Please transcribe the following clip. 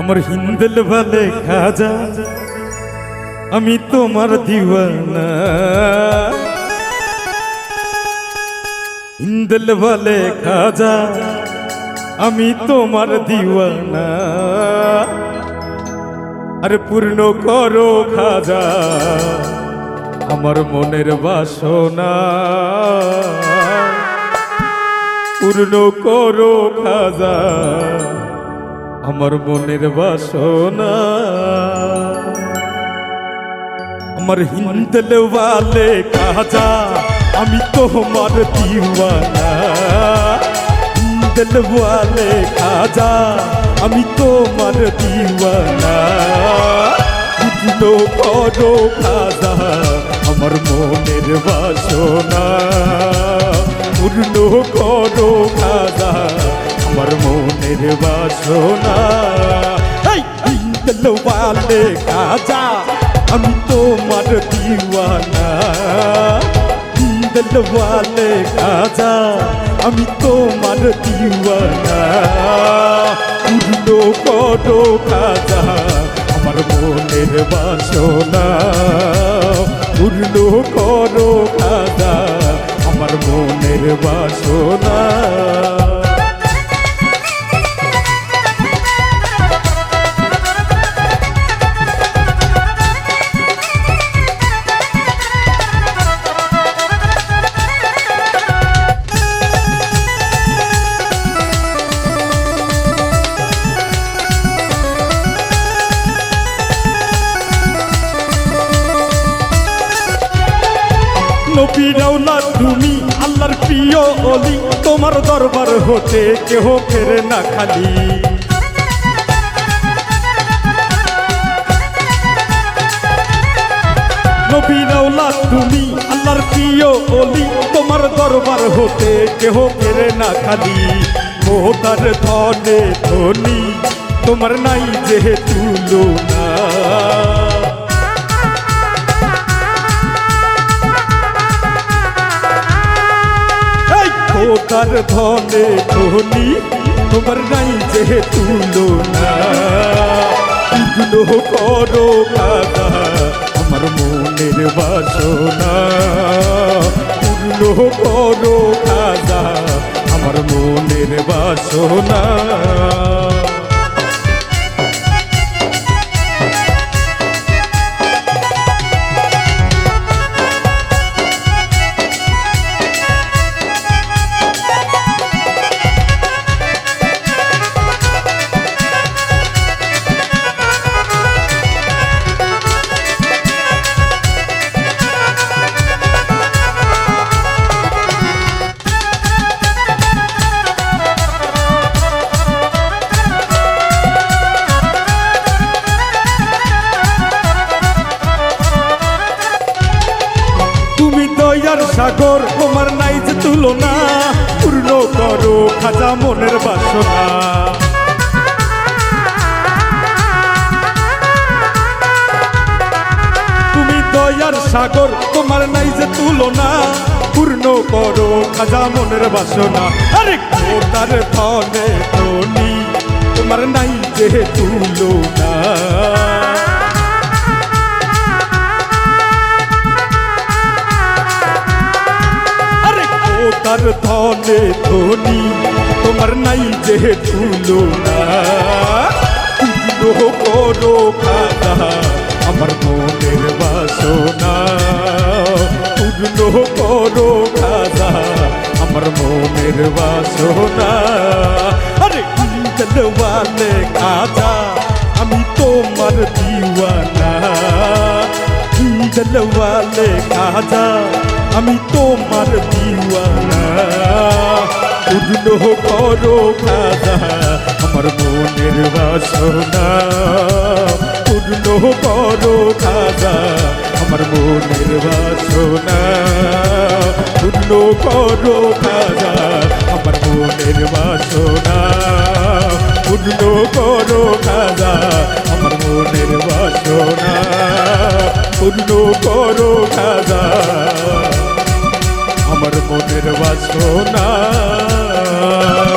আমার হিন্দল ভালে খাজা, আমি তোমার দিওয়ানা। হিন্দল ভালে খাজা, আমি তোমার দিওয়ানা। আরে পূর্ণ করো খাজা, আমার মনের বাসনা। পূর্ণ করো খাজা। আমার মনের বাসনা। আমার হিন্দল ওয়ালে কাজা, আমি তোমার দিওয়ানা। হিন্দল ওয়ালে কাজা, আমি তোমার দিওয়ানা। বুঝলো করো খাজা আমার মনের বাসনা। পূর্ণ করো আমার মনের বাসনা। এই হিন্দল ওয়ালে কাজা আমি তোমার দিওয়ানা। হিন্দল ওয়ালে কাজা আমি তোমার দিওয়ানা। পূর্ণ করো কাজা আমার মনের বাসনা। পূর্ণ করো কাজা আমার মনের বাসনা। নবীরাও না তুমি, আল্লাহর প্রিয় অলি। তোমার দরবার হতে কেহ ফেরে না খালি। নবীরাও না তুমি, আল্লাহর প্রিয় অলি। তোমার দরবার হতে কেহ ফেরে না খালি। মোতার ধনে ধনি, তোমার নাই যেহেতু না খোদার ধনে ধনি তোমার নাই যে তুলো না করো কাদা আমার মনের বাসনা। তুলো করো কাদা আমার মনের বাসনা। যে তুলনা পূর্ণ করো খাজা মনের বাসনা। তুমি দয়ার সাগর, তোমার নাই যে তুলনা। পূর্ণ করো খাজা মনের বাসনা। আরে কোটার ফলে তোমার নাই যে তুলনা। তার ধনে ধনি তোমার নাই যে তুলো না তুলো করো খাদা আমার মনের বাসনা তুলো করো খাদা আমার মনের বাসনা আরে চলওয়ালে খাজা আমি তোমার দিওয়ানা জলওয়ালে কাজা আমি তোমার দিওয়ানা পূর্ণ করো কাজা আমার মনের বাসনা পূর্ণ করো কাজা আমার মনের বাসনা পূর্ণ করো কাজা আমার মনের বাসনা পূর্ণ করো কাজা আমার মনের বাসনা পূর্ণ করো খাজা আমার মনের বাসনা 啊。